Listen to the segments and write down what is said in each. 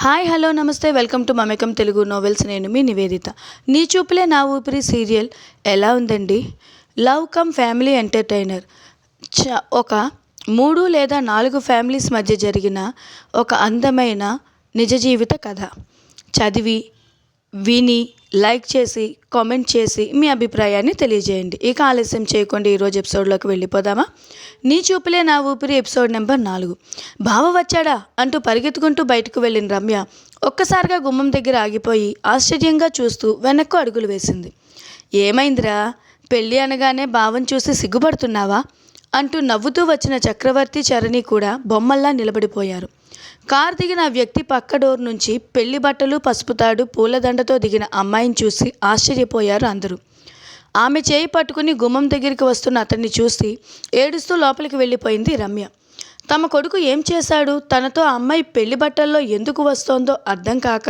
Hi hello నమస్తే welcome to Mamekam Telugu novels నేను మీ నివేదిత. నీ చూపులే నా ఊపిరి సీరియల్. ఎలా ఉందండి? Love cum family entertainer. చ ఒక మూడు లేదా నాలుగు ఫ్యామిలీస్ మధ్య జరిగిన ఒక అందమైన నిజ జీవిత కథ. చదివి విని లైక్ చేసి కామెంట్ చేసి మీ అభిప్రాయాన్ని తెలియజేయండి. ఇక ఆలస్యం చేయకుండా ఈరోజు ఎపిసోడ్లోకి వెళ్ళిపోదామా? నీ చూపులే నా ఊపిరి ఎపిసోడ్ నెంబర్ నాలుగు. బావ వచ్చాడా? అంటూ పరిగెత్తుకుంటూ బయటకు వెళ్ళిన రమ్య ఒక్కసారిగా గుమ్మం దగ్గర ఆగిపోయి ఆశ్చర్యంగా చూస్తూ వెనక్కు అడుగులు వేసింది. ఏమైందిరా? పెళ్ళి అనగానే భావం చూసి సిగ్గుపడుతున్నావా? అంటూ నవ్వుతూ వచ్చిన చక్రవర్తి చరణి కూడా బొమ్మల్లా నిలబడిపోయారు. కార్ దిగిన వ్యక్తి పక్క డోర్ నుంచి పెళ్ళి బట్టలు పసుపు తాడు పూలదండతో దిగిన అమ్మాయిని చూసి ఆశ్చర్యపోయారు అందరూ. ఆమె చేయి పట్టుకుని గుమ్మం దగ్గరికి వస్తున్న అతన్ని చూసి ఏడుస్తూ లోపలికి వెళ్ళిపోయింది రమ్య. తమ కొడుకు ఏం చేశాడు? తనతో అమ్మాయి పెళ్ళి బట్టల్లో ఎందుకు వస్తోందో అర్థం కాక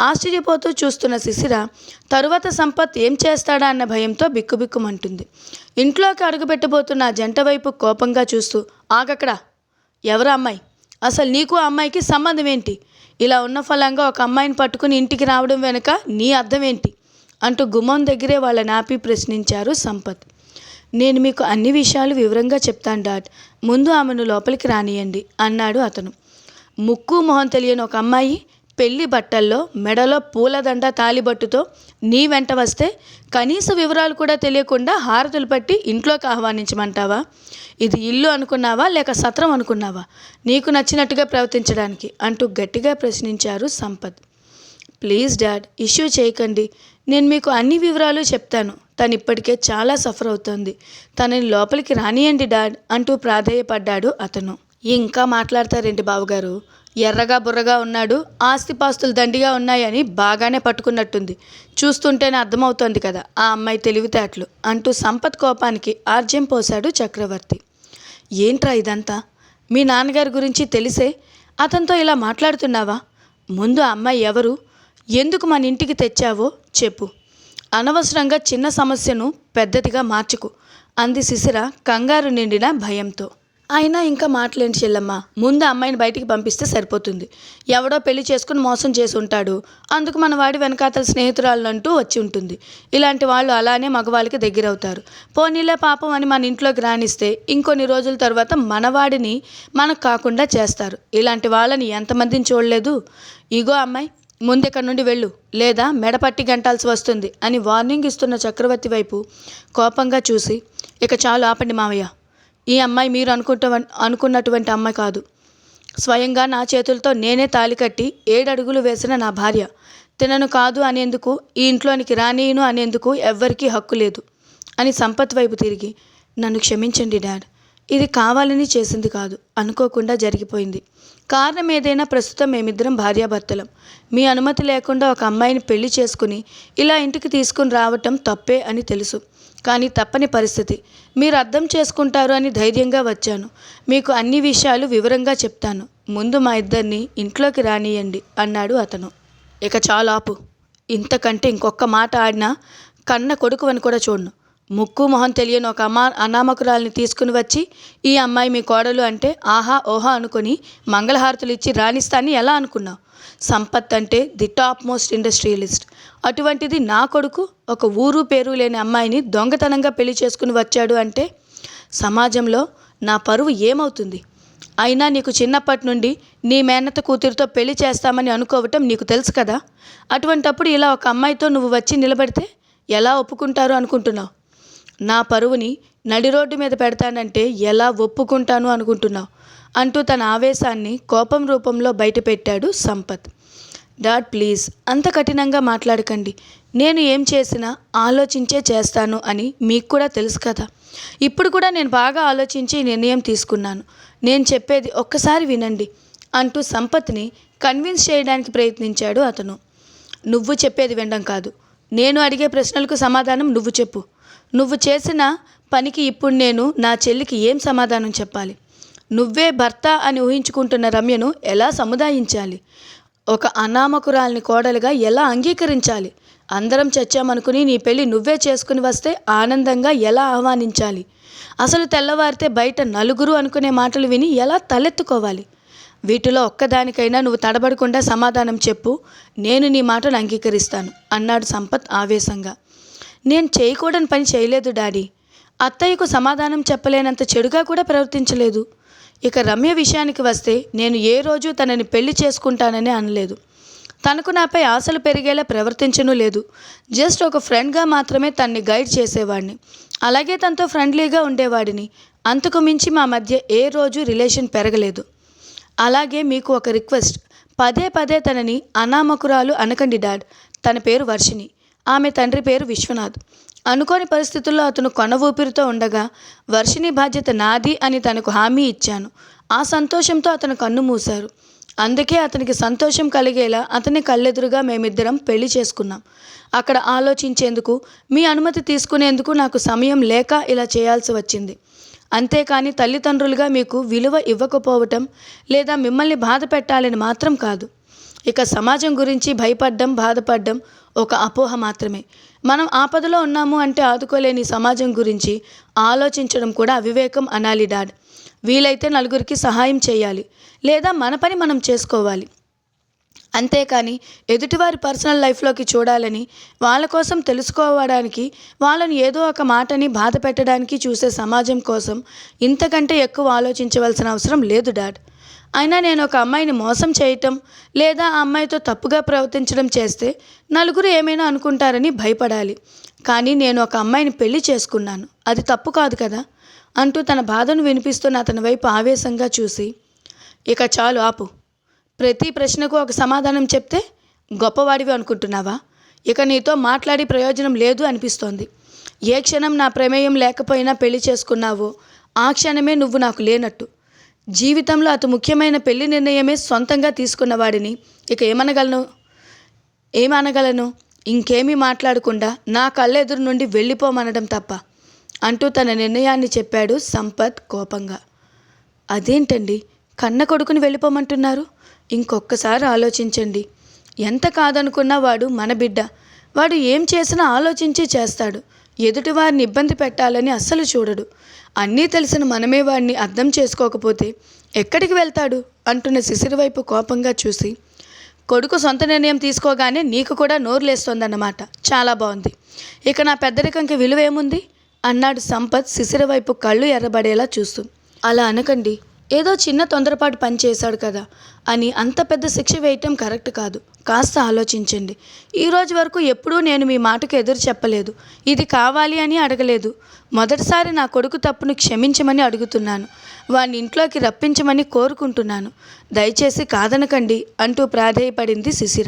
ఆశ్చర్యపోతూ చూస్తున్న శిశిర తరువాత సంపత్ ఏం చేస్తాడా అన్న భయంతో బిక్కుబిక్కుమంటుంది. ఇంట్లోకి అడుగుపెట్టబోతున్న జంట వైపు కోపంగా చూస్తూ ఆగక్కడ ఎవరు అమ్మాయి? అసలు నీకు ఆ అమ్మాయికి సంబంధం ఏంటి? ఇలా ఉన్న ఫలంగా ఒక అమ్మాయిని పట్టుకుని ఇంటికి రావడం వెనుక నీ అర్థం ఏంటి? అంటూ గుమ్మం దగ్గరే వాళ్ళని నాపి ప్రశ్నించారు సంపత్. నేను మీకు అన్ని విషయాలు వివరంగా చెప్తాను డాడ్. ముందు ఆమెను లోపలికి రానియండి అన్నాడు అతను. ముక్కు మొహం తెలియని ఒక అమ్మాయి పెళ్ళి బట్టల్లో మెడలో పూలదండ తాలిబట్టుతో నీ వెంట వస్తే కనీస వివరాలు కూడా తెలియకుండా హారతులు పట్టి ఇంట్లోకి ఆహ్వానించమంటావా? ఇది ఇల్లు అనుకున్నావా లేక సత్రం అనుకున్నావా? నీకు నచ్చినట్టుగా ప్రవర్తించడానికి అంటూ గట్టిగా ప్రశ్నించారు సంపత్. ప్లీజ్ డాడ్ ఇష్యూ చేయకండి. నేను మీకు అన్ని వివరాలు చెప్తాను. తను ఇప్పటికే చాలా సఫర్ అవుతోంది. తనని లోపలికి రానియండి డాడ్ అంటూ ప్రాధేయపడ్డాడు అతను. ఇంకా మాట్లాడతారేంటి బావగారు? ఎర్రగా బుర్రగా ఉన్నాడు ఆస్తిపాస్తులు దండిగా ఉన్నాయని బాగానే పట్టుకున్నట్టుంది. చూస్తుంటేనే అర్థమవుతోంది కదా ఆ అమ్మాయి తెలివితేటలు అంటూ సంపత్ కోపానికి ఆర్జ్యం పోశాడు చక్రవర్తి. ఏంట్రా ఇదంతా? మీ నాన్నగారి గురించి తెలిసే? అతనితో ఇలా మాట్లాడుతున్నావా? ముందు ఆ అమ్మాయి ఎవరు? ఎందుకు మన ఇంటికి తెచ్చావో చెప్పు. అనవసరంగా చిన్న సమస్యను పెద్దదిగా మార్చుకు అంది శిశిర కంగారు నిండిన భయంతో. అయినా ఇంకా మాట్లాడి చెల్లమ్మ? ముందు అమ్మాయిని బయటికి పంపిస్తే సరిపోతుంది. ఎవడో పెళ్ళి చేసుకుని మోసం చేసి ఉంటాడు. అందుకు మన వాడి వెనకాతల స్నేహితురాలంటూ వచ్చి ఉంటుంది. ఇలాంటి వాళ్ళు అలానే మగవాళ్ళకి దగ్గరవుతారు. పోనీలే పాపం అని మన ఇంట్లోకి రాణిస్తే ఇంకొన్ని రోజుల తర్వాత మనవాడిని మనకు కాకుండా చేస్తారు. ఇలాంటి వాళ్ళని ఎంతమందిని చూడలేదు? ఇగో అమ్మాయి ముందెక్కడి నుండి వెళ్ళు. లేదా మెడపట్టి గంటాల్సి వస్తుంది అని వార్నింగ్ ఇస్తున్న చక్రవర్తి వైపు కోపంగా చూసి ఇక చాలు ఆపండి మావయ్య. ఈ అమ్మాయి మీరు అనుకుంట అనుకున్నటువంటి అమ్మాయి కాదు. స్వయంగా నా చేతులతో నేనే తాలి కట్టి ఏడడుగులు వేసిన నా భార్య. తినను కాదు అనేందుకు ఈ ఇంట్లోనికి రానీయను అనేందుకు ఎవ్వరికీ హక్కు లేదు అని సంపత్ వైపు తిరిగి నన్ను క్షమించండి డాడ్. ఇది కావాలని చేసింది కాదు అనుకోకుండా జరిగిపోయింది. కారణం ఏదైనా ప్రస్తుతం మేమిద్దరం భార్యాభర్తలం. మీ అనుమతి లేకుండా ఒక అమ్మాయిని పెళ్ళి చేసుకుని ఇలా ఇంటికి తీసుకుని రావటం తప్పే అని తెలుసు. కానీ తప్పని పరిస్థితి. మీరు అర్థం చేసుకుంటారు అని ధైర్యంగా వచ్చాను. మీకు అన్ని విషయాలు వివరంగా చెప్తాను. ముందు మా ఇద్దరిని ఇంట్లోకి రానియండి అన్నాడు అతను. ఇక చాలాపు ఆపు. ఇంతకంటే ఇంకొక మాట ఆడినా కన్న కొడుకు అని కూడా చూడను. ముక్కు మొహం తెలియని ఒక అమ్మా అనామకురాల్ని తీసుకుని వచ్చి ఈ అమ్మాయి మీ కోడలు అంటే ఆహా ఓహా అనుకుని మంగళహారతులు ఇచ్చి రాణిస్తాన్ని ఎలా అనుకున్నావు? సంపత్ అంటే ది టాప్ మోస్ట్ ఇండస్ట్రియలిస్ట్. అటువంటిది నా కొడుకు ఒక ఊరు పేరు లేని అమ్మాయిని దొంగతనంగా పెళ్ళి చేసుకుని వచ్చాడు అంటే సమాజంలో నా పరువు ఏమవుతుంది? అయినా నీకు చిన్నప్పటి నుండి నీ మేనత కూతురితో పెళ్ళి చేస్తామని అనుకోవటం నీకు తెలుసు కదా? అటువంటప్పుడు ఇలా ఒక అమ్మాయితో నువ్వు వచ్చి నిలబడితే ఎలా ఒప్పుకుంటారు అనుకుంటున్నావు? నా పరువుని నడి రోడ్డు మీద పెడతానంటే ఎలా ఒప్పుకుంటాను అనుకుంటున్నావు? అంటూ తన ఆవేశాన్ని కోపం రూపంలో బయటపెట్టాడు సంపత్. డాడ్ ప్లీజ్ అంత కఠినంగా మాట్లాడకండి. నేను ఏం చేసినా ఆలోచించే చేస్తాను అని మీకు కూడా తెలుసు కదా. ఇప్పుడు కూడా నేను బాగా ఆలోచించి నిర్ణయం తీసుకున్నాను. నేను చెప్పేది ఒక్కసారి వినండి అంటూ సంపత్ని కన్విన్స్ చేయడానికి ప్రయత్నించాడు అతను. నువ్వు చెప్పేది వినడం కాదు. నేను అడిగే ప్రశ్నలకు సమాధానం నువ్వు చెప్పు. నువ్వు చేసిన పనికి ఇప్పుడు నేను నా చెల్లికి ఏం సమాధానం చెప్పాలి? నువ్వే భర్త అని ఊహించుకుంటున్న రమ్యను ఎలా సముదాయించాలి? ఒక అనామకురాల్ని కోడలుగా ఎలా అంగీకరించాలి? అందరం చచ్చామనుకుని నీ పెళ్ళి నువ్వే చేసుకుని వస్తే ఆనందంగా ఎలా ఆహ్వానించాలి? అసలు తెల్లవారితే బయట నలుగురు అనుకునే మాటలు విని ఎలా తలెత్తుకోవాలి? వీటిలో ఒక్కదానికైనా నువ్వు తడబడకుండా సమాధానం చెప్పు నేను నీ మాటను అంగీకరిస్తాను అన్నాడు సంపత్ ఆవేశంగా. నేను చేయకూడని పని చేయలేదు డాడీ. అత్తయ్యకు సమాధానం చెప్పలేనంత చెడుగా కూడా ప్రవర్తించలేదు. ఇక రమ్య విషయానికి వస్తే నేను ఏ రోజు తనని పెళ్ళి చేసుకుంటానని అనలేదు. తనకు నాపై ఆశలు పెరిగేలా ప్రవర్తించను లేదు. జస్ట్ ఒక ఫ్రెండ్గా మాత్రమే తన్ని గైడ్ చేసేవాడిని. అలాగే తనతో ఫ్రెండ్లీగా ఉండేవాడిని. అంతకు మించి మా మధ్య ఏ రోజు రిలేషన్ పెరగలేదు. అలాగే మీకు ఒక రిక్వెస్ట్. పదే పదే తనని అనామకురాలు అనకండి డాడ్. తన పేరు వర్షిణి. ఆమె తండ్రి పేరు విశ్వనాథ్. అనుకోని పరిస్థితుల్లో అతను కొన ఊపిరితో ఉండగా వర్షిణి బాధ్యత నాది అని తనకు హామీ ఇచ్చాను. ఆ సంతోషంతో అతను కన్ను మూశారు. అందుకే అతనికి సంతోషం కలిగేలా అతని కళ్ళెదురుగా మేమిద్దరం పెళ్ళి చేసుకున్నాం. అక్కడ ఆలోచించేందుకు మీ అనుమతి తీసుకునేందుకు నాకు సమయం లేక ఇలా చేయాల్సి వచ్చింది. అంతేకాని తల్లిదండ్రులుగా మీకు విలువ ఇవ్వకపోవటం లేదా మిమ్మల్ని బాధ పెట్టాలని మాత్రం కాదు. ఇక సమాజం గురించి భయపడ్డం బాధపడ్డం ఒక అపోహ మాత్రమే. మనం ఆపదలో ఉన్నాము అంటే ఆదుకోలేని సమాజం గురించి ఆలోచించడం కూడా అవివేకం అనాలి డాడ్. వీలైతే నలుగురికి సహాయం చేయాలి. లేదా మన పని మనం చేసుకోవాలి. అంతేకాని ఎదుటివారి పర్సనల్ లైఫ్లోకి చూడాలని వాళ్ళ కోసం తెలుసుకోవడానికి వాళ్ళని ఏదో ఒక మాటని బాధ పెట్టడానికి చూసే సమాజం కోసం ఇంతకంటే ఎక్కువ ఆలోచించవలసిన అవసరం లేదు డాడ్. అయినా నేను ఒక అమ్మాయిని మోసం చేయటం లేదా ఆ అమ్మాయితో తప్పుగా ప్రవర్తించడం చేస్తే నలుగురు ఏమైనా అనుకుంటారని భయపడాలి. కానీ నేను ఒక అమ్మాయిని పెళ్ళి చేసుకున్నాను. అది తప్పు కాదు కదా? అంటూ తన బాధను వినిపిస్తున్న అతని వైపు ఆవేశంగా చూసి ఇక చాలు ఆపు. ప్రతి ప్రశ్నకు ఒక సమాధానం చెప్తే గొప్పవాడివి అనుకుంటున్నావా? ఇక నీతో మాట్లాడి ప్రయోజనం లేదు అనిపిస్తోంది. ఏ క్షణం నా ప్రమేయం లేకపోయినా పెళ్ళి చేసుకున్నావో ఆ క్షణమే నువ్వు నాకు లేనట్టు. జీవితంలో అతి ముఖ్యమైన పెళ్ళి నిర్ణయమే సొంతంగా తీసుకున్నవాడిని ఇక ఏమనగలను? ఏమనగలను? ఇంకేమీ మాట్లాడకుండా నా కళ్ళెదురు నుండి వెళ్ళిపోమనడం తప్ప. అంటూ తన నిర్ణయాన్ని చెప్పాడు సంపత్ కోపంగా. అదేంటండి? కన్న కొడుకుని వెళ్ళిపోమంటున్నారు? ఇంకొక్కసారి ఆలోచించండి. ఎంత కాదనుకున్నా వాడు మన బిడ్డ. వాడు ఏం చేసినా ఆలోచించి చేస్తాడు. ఎదుటివారిని ఇబ్బంది పెట్టాలని అస్సలు చూడడు. అన్నీ తెలిసిన మనమే వాడిని అర్థం చేసుకోకపోతే ఎక్కడికి వెళ్తాడు? అంటున్న శిశిర వైపు కోపంగా చూసి కొడుకు సొంత నిర్ణయం తీసుకోగానే నీకు కూడా నోరు లేస్తోందన్నమాట చాలా బాగుంది. ఇక నా పెద్దరికంకి విలువ ఏముంది అన్నాడు సంపత్ శిశిర వైపు కళ్ళు ఎర్రబడేలా చూస్తూ. అలా అనకండి. ఏదో చిన్న తొందరపాటు పనిచేశాడు కదా అని అంత పెద్ద శిక్ష వేయటం కరెక్ట్ కాదు. కాస్త ఆలోచించండి. ఈ రోజు వరకు ఎప్పుడూ నేను మీ మాటకు ఎదురు చెప్పలేదు. ఇది కావాలి అని అడగలేదు. మొదటిసారి నా కొడుకు తప్పును క్షమించమని అడుగుతున్నాను. వాడిని ఇంట్లోకి రప్పించమని కోరుకుంటున్నాను. దయచేసి కాదనకండి అంటూ ప్రాధేయపడింది శిశిర.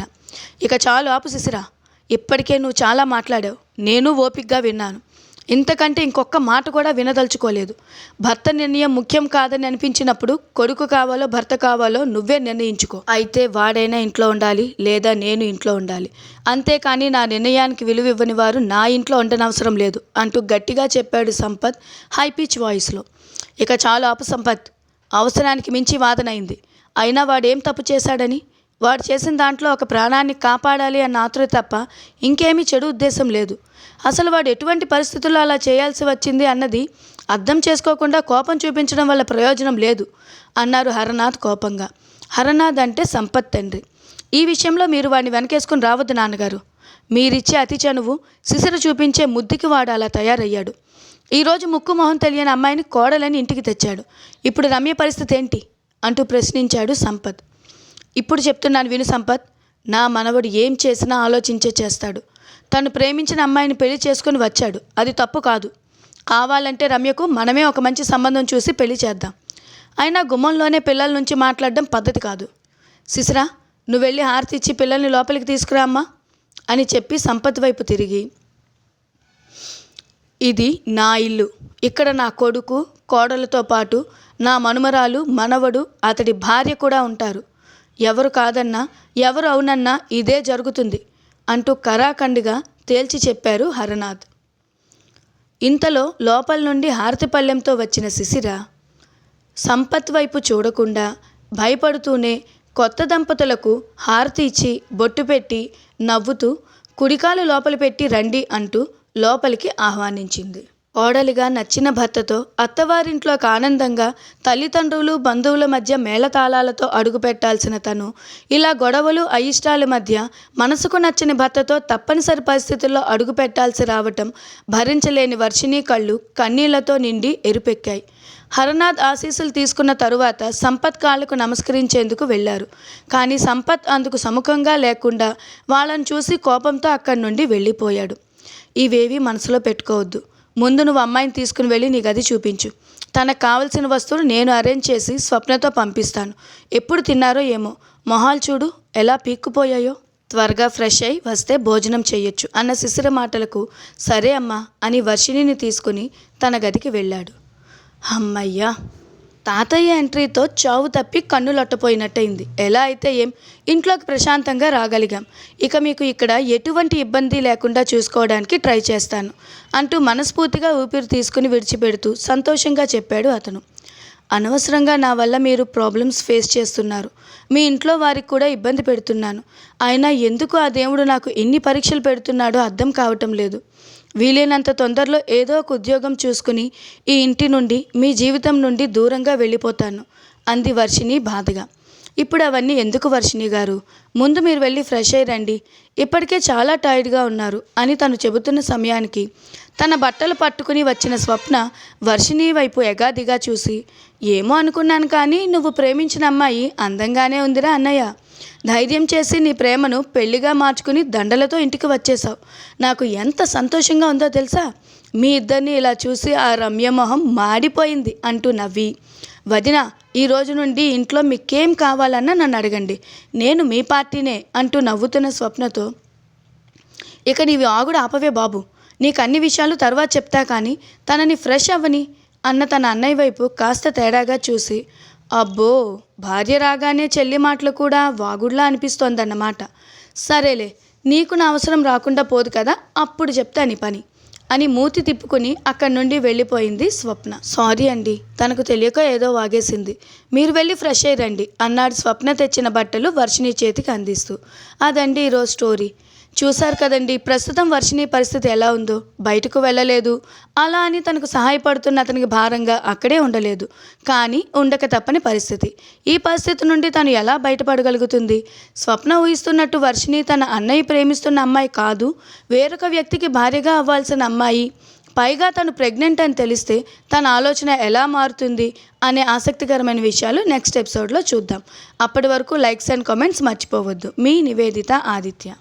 ఇక చాలు ఆపు శిశిర. ఇప్పటికే నువ్వు చాలా మాట్లాడావు. నేను ఓపిగ్గా విన్నాను. ఇంతకంటే ఇంకొక మాట కూడా వినదలుచుకోలేదు. భర్త నిర్ణయం ముఖ్యం కాదని అనిపించినప్పుడు కొడుకు కావాలో భర్త కావాలో నువ్వే నిర్ణయించుకో. అయితే వాడైనా ఇంట్లో ఉండాలి లేదా నేను ఇంట్లో ఉండాలి. అంతేకాని నా నిర్ణయానికి విలువ ఇవ్వని వారు నా ఇంట్లో ఉండనవసరం లేదు అంటూ గట్టిగా చెప్పాడు సంపత్ హై పిచ్ వాయిస్లో. ఇక చాలు ఆపు సంపత్ అవసరానికి మించి వాదనైంది అయినా వాడేం తప్పు చేశాడని? వాడు చేసిన దాంట్లో ఒక ప్రాణాన్ని కాపాడాలి అన్న ఆతుర తప్ప ఇంకేమీ చెడు ఉద్దేశం లేదు. అసలు వాడు ఎటువంటి పరిస్థితుల్లో అలా చేయాల్సి వచ్చింది అన్నది అర్థం చేసుకోకుండా కోపం చూపించడం వల్ల ప్రయోజనం లేదు అన్నారు హరనాథ్ కోపంగా. హరనాథ్ అంటే సంపత్ తండ్రి. ఈ విషయంలో మీరు వాడిని వెనకేసుకుని రావద్దు నాన్నగారు. మీరిచ్చే అతి చనువు సిసిరు చూపించే ముద్దుకి వాడు అలా తయారయ్యాడు. ఈరోజు ముక్కు మొహం తెలియని అమ్మాయిని కోడలని ఇంటికి తెచ్చాడు. ఇప్పుడు రమ్య పరిస్థితి ఏంటి? అంటూ ప్రశ్నించాడు సంపత్. ఇప్పుడు చెప్తున్నాను విను సంపత్ నా మనవడు ఏం చేసినా ఆలోచించే చేస్తాడు. తను ప్రేమించిన అమ్మాయిని పెళ్ళి చేసుకుని వచ్చాడు. అది తప్పు కాదు. కావాలంటే రమ్యకు మనమే ఒక మంచి సంబంధం చూసి పెళ్ళి చేద్దాం. అయినా గుమ్మంలోనే పిల్లల నుంచి మాట్లాడడం పద్ధతి కాదు. సిసిరా నువ్వు వెళ్ళి హారతి ఇచ్చి పిల్లల్ని లోపలికి తీసుకురా అమ్మా అని చెప్పి సంపత్ వైపు తిరిగి ఇది నా ఇల్లు. ఇక్కడ నా కొడుకు కోడలతో పాటు నా మనుమరాలు మనవడు అతడి భార్య కూడా ఉంటారు. ఎవరు కాదన్నా ఎవరు అవునన్నా ఇదే జరుగుతుంది అంటూ కరాఖండిగా తేల్చి చెప్పారు హరనాథ్. ఇంతలో లోపల నుండి హారతిపల్లెంతో వచ్చిన శిశిర సంపత్ వైపు చూడకుండా భయపడుతూనే కొత్త దంపతులకు హారతి ఇచ్చి బొట్టు పెట్టి నవ్వుతూ కుడికాలు లోపల పెట్టి రండి అంటూ లోపలికి ఆహ్వానించింది. ఓడలిగా నచ్చిన భర్తతో అత్తవారింట్లోకి ఆనందంగా తల్లిదండ్రులు బంధువుల మధ్య మేళతాళాలతో అడుగుపెట్టాల్సిన తను. ఇలా గొడవలు అయిష్టాల మధ్య మనసుకు నచ్చని భర్తతో తప్పనిసరి పరిస్థితుల్లో అడుగుపెట్టాల్సి రావటం భరించలేని వర్షిణీ కళ్ళు కన్నీళ్ళతో నిండి ఎరుపెక్కాయి. హరనాథ్ ఆశీస్సులు తీసుకున్న తరువాత సంపత్ కాళ్ళకు నమస్కరించేందుకు వెళ్ళారు. కానీ సంపత్ అందుకు సముఖంగా లేకుండా వాళ్ళని చూసి కోపంతో అక్కడి నుండి వెళ్ళిపోయాడు. ఇవేవి మనసులో పెట్టుకోవద్దు. ముందు నువ్వు అమ్మాయిని తీసుకుని వెళ్ళి నీ గది చూపించు. తనకు కావలసిన వస్తువులు నేను అరేంజ్ చేసి స్వప్నతో పంపిస్తాను. ఎప్పుడు తిన్నారో ఏమో. మొహాలు చూడు ఎలా పీక్కుపోయాయో. త్వరగా ఫ్రెష్ అయి వస్తే భోజనం చేయొచ్చు అన్న శిశిర మాటలకు సరే అమ్మా అని వర్షిణిని తీసుకుని తన గదికి వెళ్ళాడు. అమ్మయ్యా! తాతయ్య ఎంట్రీతో చావు తప్పి కన్నులొట్టపోయినట్టయింది ఎలా అయితే ఏం ఇంట్లోకి ప్రశాంతంగా రాగలిగాం. ఇక మీకు ఇక్కడ ఎటువంటి ఇబ్బంది లేకుండా చూసుకోవడానికి ట్రై చేస్తాను అంటూ మనస్ఫూర్తిగా ఊపిరి తీసుకుని విడిచిపెడుతూ సంతోషంగా చెప్పాడు అతను. అనవసరంగా నా వల్ల మీరు ప్రాబ్లమ్స్ ఫేస్ చేస్తున్నారు. మీ ఇంట్లో వారికి కూడా ఇబ్బంది పెడుతున్నాను. అయినా ఎందుకు ఆ దేవుడు నాకు ఎన్ని పరీక్షలు పెడుతున్నాడో అర్థం కావటం లేదు. వీలైనంత తొందరలో ఏదో ఒక ఉద్యోగం చూసుకుని ఈ ఇంటి నుండి మీ జీవితం నుండి దూరంగా వెళ్ళిపోతాను అంది వర్షిణి బాధగా. ఇప్పుడు అవన్నీ ఎందుకు వర్షిణి గారు? ముందు మీరు వెళ్ళి ఫ్రెష్ అయ్యి రండి. ఇప్పటికే చాలా టైర్డ్గా ఉన్నారు అని తను చెబుతున్న సమయానికి తన బట్టలు పట్టుకుని వచ్చిన స్వప్న వర్షిణి వైపు ఎగాదిగా చూసి ఏమో అనుకున్నాను కానీ నువ్వు ప్రేమించిన అమ్మాయి అందంగానే ఉందిరా అన్నయ్య. ధైర్యం చేసి నీ ప్రేమను పెళ్ళిగా మార్చుకుని దండలతో ఇంటికి వచ్చేసావు నాకు ఎంత సంతోషంగా ఉందో తెలుసా? మీ ఇద్దరిని ఇలా చూసి ఆ రమ్యమోహం మాడిపోయింది అంటూ నవ్వి. వదిన ఈ రోజు నుండి ఇంట్లో మీకేం కావాలన్నా నన్ను అడగండి. నేను మీ పార్టీనే అంటూ నవ్వుతున్న స్వప్నతో. ఇక నీవి ఆగుడు ఆపవే బాబు. నీకు అన్ని విషయాలు తర్వాత చెప్తా కానీ తనని ఫ్రెష్ అవ్వని అన్న తన అన్నయ్య వైపు కాస్త తేడాగా చూసి అబ్బో భార్య రాగానే చెల్లి మాటలు కూడా వాగుడ్లా అనిపిస్తోందన్నమాట. సరేలే నీకు నా అవసరం రాకుండా పోదు కదా అప్పుడు చెప్తా నీ పని అని మూతి తిప్పుకుని అక్కడి నుండి వెళ్ళిపోయింది స్వప్న. సారీ అండి తనకు తెలియక ఏదో వాగేసింది. మీరు వెళ్ళి ఫ్రెష్ అయ్యి రండి అన్నాడు స్వప్న తెచ్చిన బట్టలు వర్షిణి చేతికి అందిస్తూ. అదండి ఈరోజు స్టోరీ. చూశారు కదండి ప్రస్తుతం వర్షిణి పరిస్థితి ఎలా ఉందో. బయటకు వెళ్ళలేదు. అలా అని తనకు సహాయపడుతున్న అతనికి భారంగా అక్కడే ఉండలేదు. కానీ ఉండక తప్పని పరిస్థితి. ఈ పరిస్థితి నుండి తను ఎలా బయటపడగలుగుతుంది? స్వప్న ఊహిస్తున్నట్టు వర్షిణి తన అన్నయ్య ప్రేమిస్తున్న అమ్మాయి కాదు వేరొక వ్యక్తికి భార్యగా అవ్వాల్సిన అమ్మాయి. పైగా తను ప్రెగ్నెంట్ అని తెలిస్తే తన ఆలోచన ఎలా మారుతుంది అనే ఆసక్తికరమైన విషయాలు నెక్స్ట్ ఎపిసోడ్లో చూద్దాం. అప్పటి వరకు లైక్స్ అండ్ కామెంట్స్ మర్చిపోవద్దు. మీ నివేదిత ఆదిత్య.